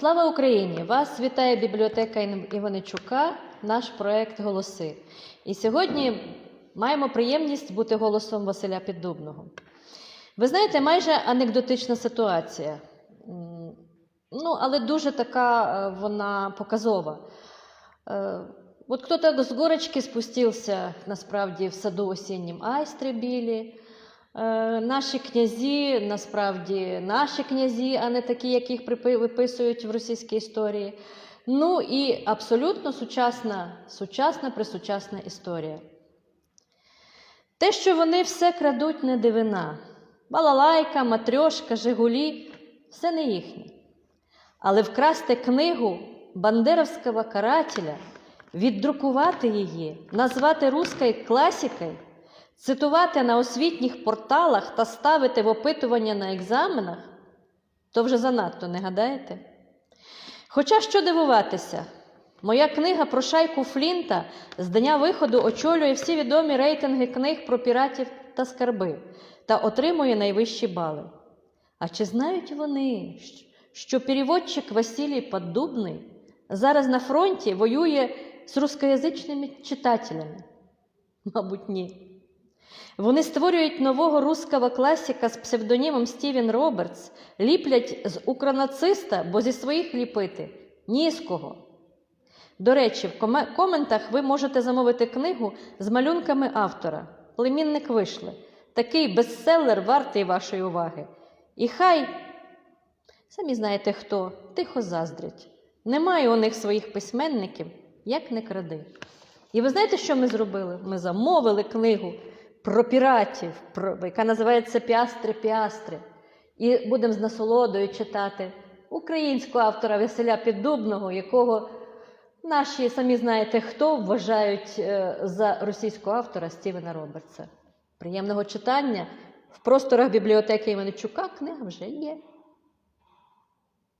Слава Україні! Вас вітає бібліотека Іваничука, наш проект Голоси. І сьогодні маємо приємність бути голосом Василя Піддубного. Ви знаєте, майже анекдотична ситуація. Ну, але дуже така е, вона показова. Е, Вот кто-то с горочки спустился, насправді, в саду осіннім айстри білі. Е, Наші князі, насправді, наші князі, а не такі, яких виписують в російській історії. Ну і абсолютно сучасна, сучасна присучасна історія. Те, що вони все крадуть, не дивина. Балалайка, матрьошка, Жигулі все не їхнє. Але вкрасти книгу бандеровського карателя, віддрукувати її, назвати руською класикою, цитувати на освітніх порталах та ставити в опитування на екзаменах, то вже занадто, не гадаєте? Хоча що дивуватися, моя книга про шайку Флінта з дня виходу очолює всі відомі рейтинги книг про піратів та скарби та отримує найвищі бали. А чи знають вони, що переводчик Василій Поддубний зараз на фронті воює з рускоязичними читателями? Мабуть, ні. Вони створюють нового руского класика з псевдонімом Стівен Робертс, ліплять з укронациста, бо зі своїх ліпити ні з кого. До речі, в коме- коментах ви можете замовити книгу з малюнками автора. Племінник вийшли. Такий бестселер вартий вашої уваги. І хай, самі знаєте хто, тихо заздрять. Немає у них своїх письменників, як не кради. І ви знаєте, що ми зробили? Ми замовили книгу про піратів, про, яка називається Піастри Піастри. І будемо з насолодою читати українського автора Василя Піддубного, якого наші самі знаєте хто вважають е, за російського автора Стівена Робертса. Приємного читання. В просторах бібліотеки Іменичука книга вже є.